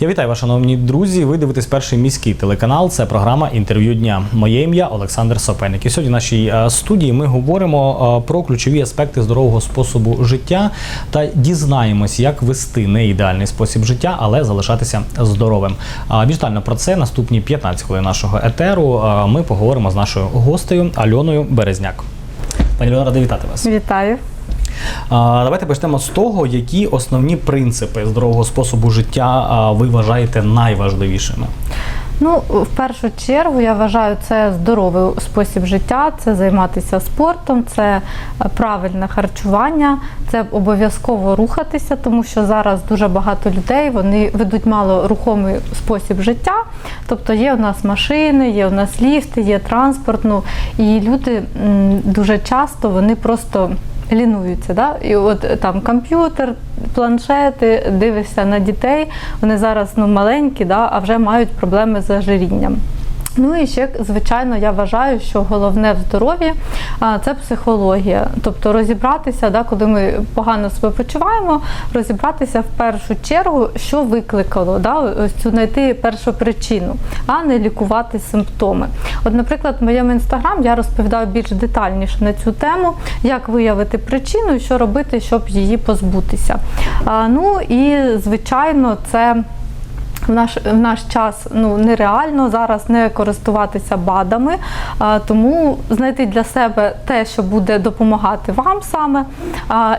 Я вітаю вас, шановні друзі. Ви дивитесь перший міський телеканал. Це програма інтерв'ю дня. Моє ім'я Олександр Сопельник. І сьогодні в нашій е, студії ми говоримо е, про ключові аспекти здорового способу життя та дізнаємось, як вести не ідеальний спосіб життя, але залишатися здоровим. Більш детально про це наступні 15 хвилин нашого етеру. е, Ми поговоримо з нашою гостею Альоною Березняк. Пані ради вітати вас. Вітаю. Давайте почнемо з того, які основні принципи здорового способу життя ви вважаєте найважливішими. Ну, в першу чергу я вважаю, це здоровий спосіб життя, це займатися спортом, це е, правильне харчування, це обов'язково рухатися, тому що зараз дуже багато людей вони ведуть малорухомий спосіб життя. Тобто є у нас машини, є у нас ліфти, є транспорт. Ну, і люди дуже часто вони просто. Лінуються, да? і от е, там комп'ютер, планшети, дивишся на дітей. Вони зараз ну маленькі, да, а вже мають проблеми з ожирінням. Ну і ще, звичайно, я вважаю, що головне в здоров'ї це психологія. Тобто розібратися, да, коли ми погано себе почуваємо, розібратися в першу чергу, що викликало, да, ось цю знайти першу причину, а не лікувати симптоми. От, наприклад, в моєму інстаграм я розповідаю більш детальніше на цю тему, як виявити причину і що робити, щоб її позбутися. Ну і звичайно, це. В наш в наш час ну нереально зараз не користуватися БАДами, тому знайти для себе те, що буде допомагати вам саме.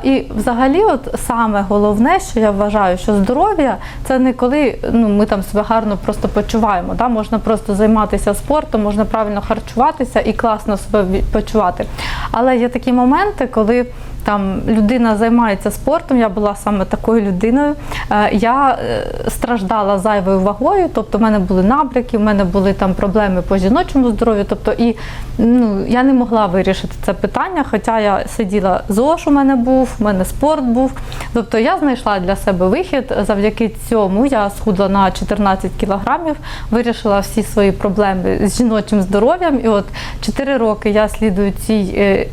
І взагалі, от саме головне, що я вважаю, що здоров'я це не коли ну ми там себе гарно просто почуваємо. Да? Можна просто займатися спортом, можна правильно харчуватися і класно себе почувати. Але є такі моменти, коли там людина займається спортом, я була саме такою людиною. Е, Я е, страждала зайвою вагою, тобто в мене були набряки, в мене були там проблеми по жіночому здоров'ю. Тобто, і ну я не могла вирішити це питання, хоча я сиділа ЗОЖ у мене був, у мене спорт був. Тобто я знайшла для себе вихід. Завдяки цьому я схудла на 14 кілограмів, вирішила всі свої проблеми з жіночим здоров'ям. І от 4 роки я слідую цій, е,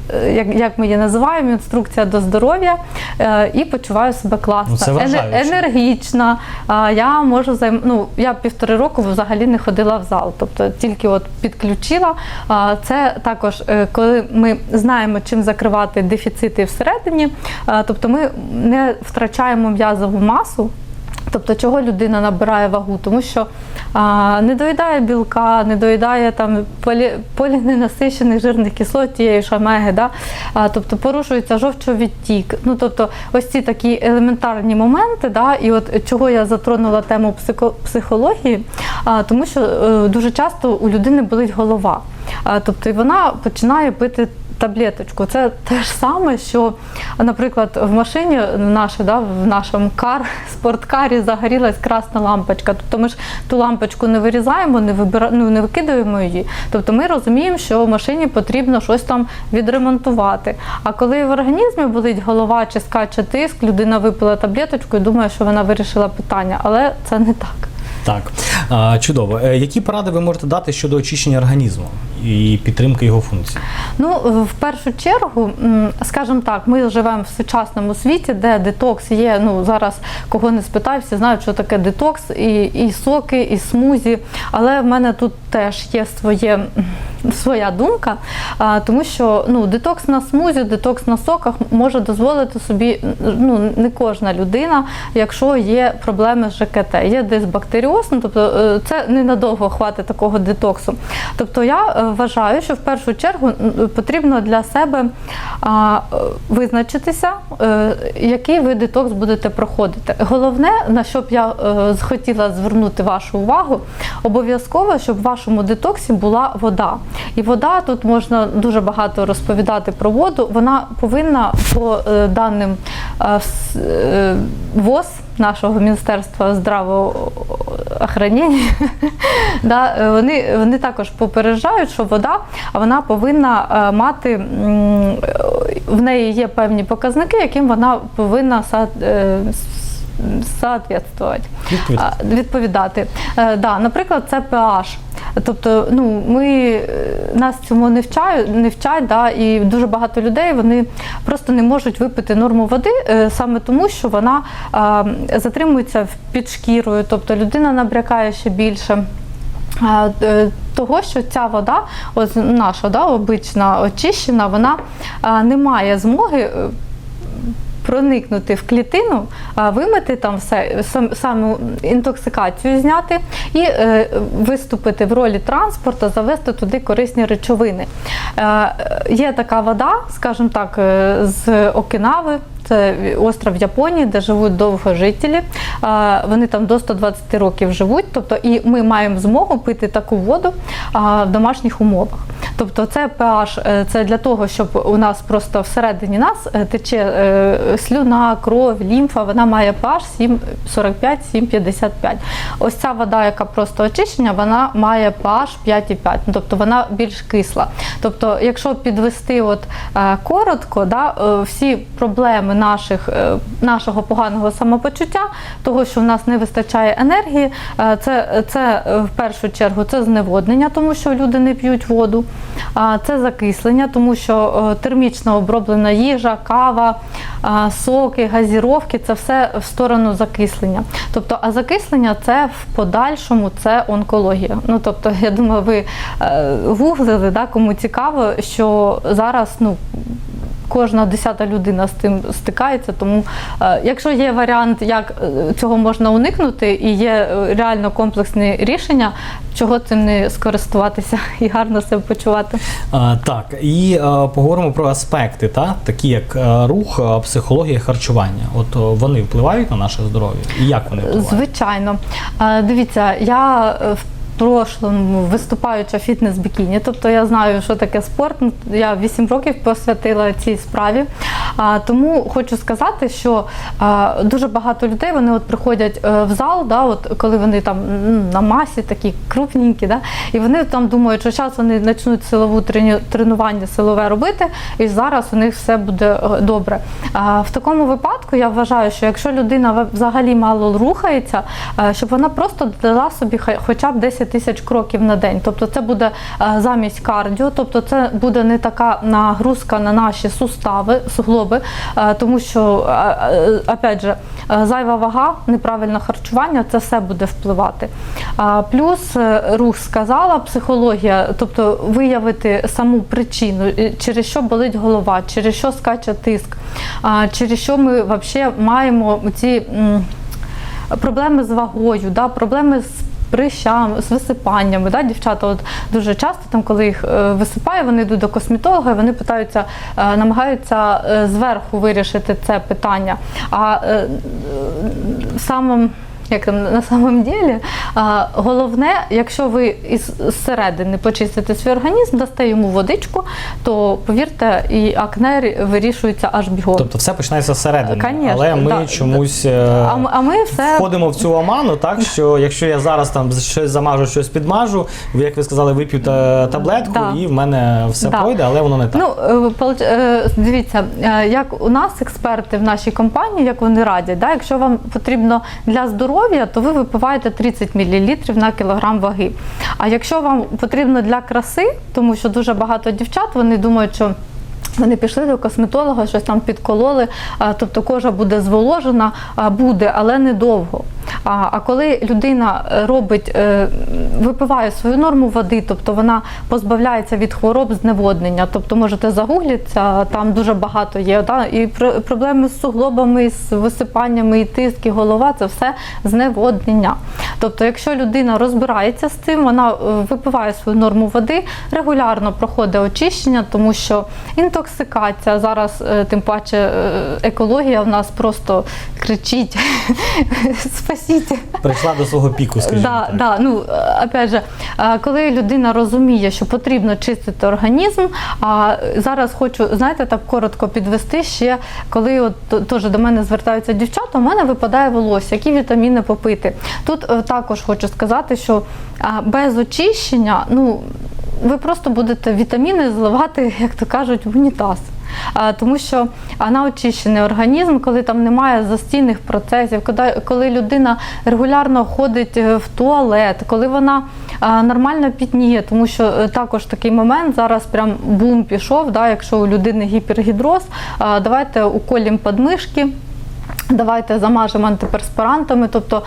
як, ми її називаємо, інструкція до здоров'я е, і почуваю себе класно, Ну, енергічна. Я можу займ... ну, я півтори року взагалі не ходила в зал, тобто тільки от підключила. Це також, е, коли ми знаємо, чим закривати дефіцити всередині, тобто ми не втрачаємо м'язову масу. Тобто, чого людина набирає вагу? Тому що а, не доїдає білка, не доїдає там полі, поліненасичених жирних кислот, тієї ж да? а, тобто порушується жовчовідтік. Ну, тобто, ось ці такі елементарні моменти, да? і от чого я затронула тему психо, психології, а, тому що е, дуже часто у людини болить голова. А, тобто, і вона починає пити таблеточку. Це те ж саме, що, наприклад, в машині нашій, да, в нашому кар, спорткарі загорілась красна лампочка. Тобто ми ж ту лампочку не вирізаємо, не вибира, ну, не викидаємо її. Тобто ми розуміємо, що в машині потрібно щось там відремонтувати. А коли в організмі болить голова чи скаче тиск, людина випила таблеточку і думає, що вона вирішила питання, але це не так. Так, чудово. Е, Які поради ви можете дати щодо очищення організму і підтримки його функцій? Ну, в першу чергу, скажімо так, ми живемо в сучасному світі, де детокс є. Ну зараз кого не спитаю, всі знають, що таке детокс, і, і соки, і смузі. Але в мене тут теж є своє. Своя думка, тому що ну, детокс на смузі, детокс на соках може дозволити собі ну, не кожна людина, якщо є проблеми з ЖКТ, є дисбактеріоз, ну, тобто е, це ненадовго хватить такого детоксу. Тобто я е, вважаю, що в першу чергу потрібно для себе визначитися, е, який ви детокс будете проходити. Головне, на що б я хотіла звернути вашу увагу, обов'язково, щоб в вашому детоксі була вода. І вода тут можна дуже багато розповідати про воду. Вона повинна по е, даним е, е, ВОЗ нашого Міністерства здравоохранення, да, вони, вони також попереджають, що вода а вона повинна мати в неї є певні показники, яким вона повинна. Відповідати. Да, наприклад, це pH. Тобто, ну ми е, нас цьому не вчають, не вчать, да, і дуже багато людей вони просто не можуть випити норму води е, саме тому, що вона затримується під шкірою, тобто людина набрякає ще більше. Е, Того, що ця вода, ось наша да, обична очищена, вона не має змоги проникнути в клітину, вимити там все, сам- саму інтоксикацію зняти і е, виступити в ролі транспорту, завести туди корисні речовини. Е, є така вода, скажімо так, е, з Окінави. Це остров Японії, де живуть довгожителі. А, Вони там до 120 років живуть. Тобто, і ми маємо змогу пити таку воду в домашніх умовах. Тобто, це pH, е, це для того, щоб у нас просто всередині нас е, тече е, слюна, кров, лімфа. Вона має pH 7,45, 7,55. Ось ця вода, яка просто очищення, вона має pH 5,5, ну, тобто вона більш кисла. Тобто, якщо підвести от коротко, да, всі проблеми наших, е, нашого поганого самопочуття, того, що в нас не вистачає енергії, е, це, це е, в першу чергу це зневоднення, тому що люди не п'ють воду, це закислення, тому що термічно оброблена їжа, кава, соки, газіровки це все в сторону закислення. Тобто, а закислення це в подальшому це онкологія. Ну тобто, я думаю, ви гуглили, да, кому цікаво, що зараз ну. Кожна десята людина з тим стикається, тому е, якщо є варіант, як е, цього можна уникнути, і є е, реально комплексне рішення, чого цим не скористуватися і гарно себе почувати. А, так, і е, поговоримо про аспекти, та? такі як рух, психологія, харчування. От вони впливають на наше здоров'я? І як вони впливають? Звичайно. Е, Дивіться, я в прошлому виступаюча фітнес-бікіні, тобто я знаю, що таке спорт. Я 8 років посвятила цій справі. А, Тому хочу сказати, що а, дуже багато людей вони от приходять е, в зал, да, от коли вони там на масі такі крупненькі, да, і вони там думають, що зараз вони почнуть силову тренування силове робити, і зараз у них все буде е, добре. А, В такому випадку я вважаю, що якщо людина взагалі мало рухається, е, щоб вона просто дала собі хоча б 10 тисяч кроків на день. Тобто це буде е, замість кардіо, тобто це буде не така нагрузка на наші сустави, суглоби, е, тому що, е, опять же, зайва вага, неправильне харчування, це все буде впливати. Плюс рух сказала, психологія, тобто виявити саму причину, через що болить голова, через що скаче тиск, через що ми взагалі маємо ці проблеми з вагою, да, проблеми з прищами, з висипаннями. Да? Дівчата от дуже часто, там, коли їх е, висипає, вони йдуть до косметолога, вони питаються, е, намагаються е, зверху вирішити це питання. А самим як там на самом ділі, а, головне, якщо ви із зсередини почистите свій організм, дасте йому водичку, то повірте, і акне вирішується аж бігом. Тобто все починається зсередини, Конечно, але ми да. чомусь е, А, а ми все входимо в цю оману, так що якщо я зараз там щось замажу, щось підмажу, як ви сказали, вип'ю та- таблетку, Да. і в мене все Да. пройде, але воно не так. Ну, е, е, дивіться, як у нас експерти в нашій компанії, як вони радять, да, якщо вам потрібно для здоров'я, то ви випиваєте 30 мл на кілограм ваги. А якщо вам потрібно для краси, тому що дуже багато дівчат вони думають, що вони пішли до косметолога, щось там підкололи, тобто кожа буде зволожена, буде, але недовго. А, коли людина е, робить, е, випиває свою норму води, тобто вона позбавляється від хвороб зневоднення, тобто можете загуглітися, там дуже багато є. Да? І про- проблеми з суглобами, з висипаннями, і тиск, і голова це все зневоднення. Тобто, якщо людина розбирається з цим, вона е, випиває свою норму води, регулярно проходить очищення, тому що інтоксикація зараз, тим паче, екологія в нас просто кричить: спасіть. Прийшла до свого піку, скажімо Да, так. да, ну е, опять же, е, коли людина розуміє, що потрібно чистити організм, а зараз хочу, знаєте, так коротко підвести ще, коли от теж до мене звертаються дівчата, у мене випадає волосся, які вітаміни попити. Тут е, також хочу сказати, що без очищення, ну ви просто будете вітаміни зливати, як то кажуть, в унітаз. тому що на очищений організм, коли там немає застійних процесів, коли, коли людина регулярно ходить е, в туалет, коли вона нормально пітніє, тому що е, також такий момент зараз прям бум пішов. Да, якщо у людини гіпергідроз, давайте уколім подмишки. Давайте замажемо антиперспирантами. Тобто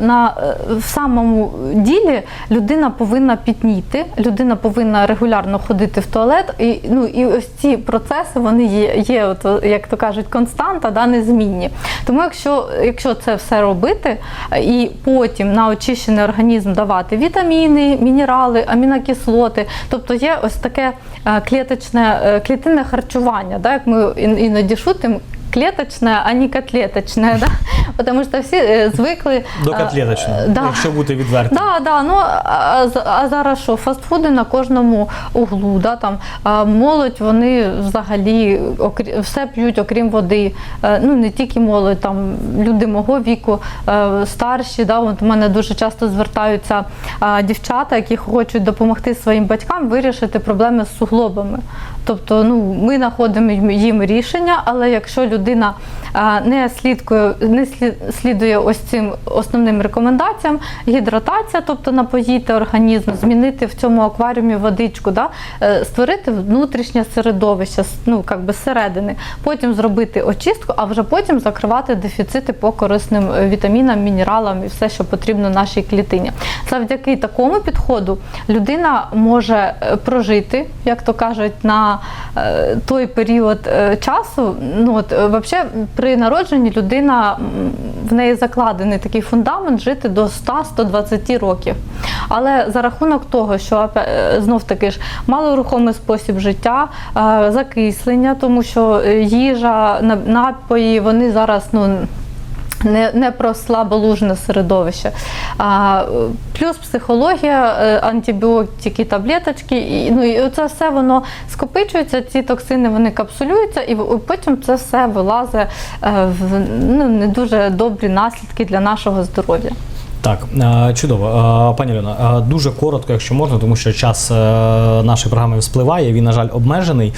на е, в самому ділі людина повинна пітніти, людина повинна регулярно ходити в туалет. І ну і ось ці процеси вони є, є от, як то кажуть, константа, да, незмінні. Тому, якщо, якщо це все робити, і потім на очищений організм давати вітаміни, мінерали, амінокислоти, тобто є ось таке е, клеточне, е, клітинне харчування, да, як ми іноді шутимо. Клеточне, а не котлеточне, да? тому що всі е, звикли До котлеточного, е, да. якщо бути відвертим. Да, да, ну а, а зараз що, фастфуди на кожному углу, да, там а, молодь, вони взагалі окрі, все п'ють, окрім води. Е, Ну не тільки молодь, там люди мого віку, е, старші. Да, от у мене дуже часто звертаються дівчата, які хочуть допомогти своїм батькам вирішити проблеми з суглобами. Тобто, ну ми знаходимо їм рішення, але якщо людина а, не слідкує, не слідує ось цим основним рекомендаціям, гідратація, тобто напоїти організм, змінити в цьому акваріумі водичку, да? е, створити внутрішнє середовище, ну як би зсередини, потім зробити очистку, а вже потім закривати дефіцити по корисним е, вітамінам, мінералам і все, що потрібно нашій клітині. Завдяки такому підходу людина може е, прожити, як то кажуть, на е, той період е, часу. Ну от е, взагалі при народженні людина в неї закладений такий фундамент жити до 100-120 років. Але за рахунок того, що е, знов таки ж малорухомий спосіб життя, е, закислення, тому що е, їжа, на- напої, вони зараз ну. Не, не про слаболужне середовище. А, плюс психологія, е, антибіотики, таблеточки. І, ну, і це все воно скопичується, ці токсини вони капсулюються, і потім це все вилазить е, в ну, не дуже добрі наслідки для нашого здоров'я. Так, е, чудово. Е, Пані Альона, е, дуже коротко, якщо можна, тому що час нашої програми спливає, він, на жаль, обмежений.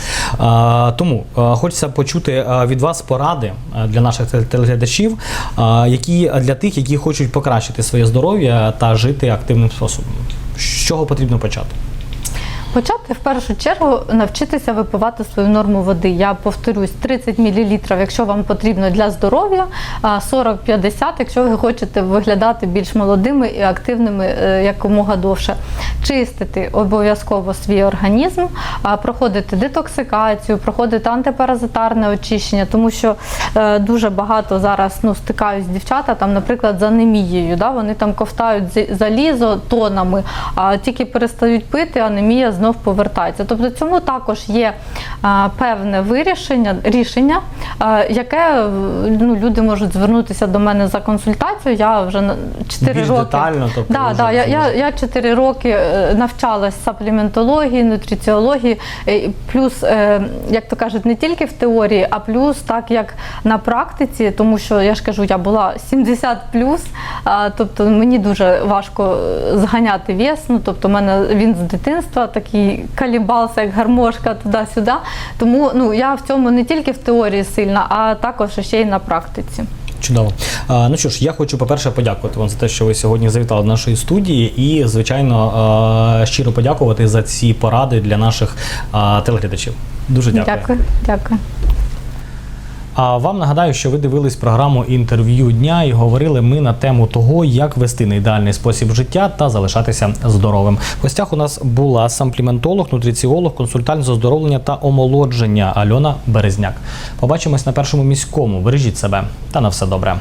Тому хочеться почути від вас поради для наших телеглядачів, які для тих, які хочуть покращити своє здоров'я та жити активним способом. З чого потрібно почати? Почати в першу чергу навчитися випивати свою норму води. Я повторюсь, 30 мл, якщо вам потрібно для здоров'я, а 40-50, якщо ви хочете виглядати більш молодими і активними е, якомога довше. Чистити обов'язково свій організм, проходити детоксикацію, проходити антипаразитарне очищення, тому що е, дуже багато зараз ну, стикаюсь дівчата, там, наприклад, з анемією. Да? Вони там ковтають залізо тонами, а тільки перестають пити, анемія знов повертається. Тобто цьому також є певне вирішення, рішення, яке ну, люди можуть звернутися до мене за консультацією. Я вже 4 Більш роки. детально, тобто да, да, я, я, я 4 роки е, навчалась сапліментології, нутриціології, е, плюс, е, як то кажуть, не тільки в теорії, а плюс так як на практиці, тому що я ж кажу, я була 70 а, тобто мені дуже важко зганяти вес. Ну, тобто, в мене він з дитинства такий калібався, як гармошка туди-сюди. Тому ну, я в цьому не тільки в теорії сильна, а також ще й на практиці. Чудово. Ну що ж, я хочу, по-перше, подякувати вам за те, що ви сьогодні завітали до нашої студії, і, звичайно, щиро подякувати за ці поради для наших телеглядачів. Дуже дякую. Дякую. Дякую. А вам нагадаю, що ви дивились програму інтерв'ю дня і говорили ми на тему того, як вести на ідеальний спосіб життя та залишатися здоровим. В гостях у нас була сампліментолог, нутриціолог, консультант з оздоровлення та омолодження Альона Березняк. Побачимось на першому міському. Бережіть себе та на все добре.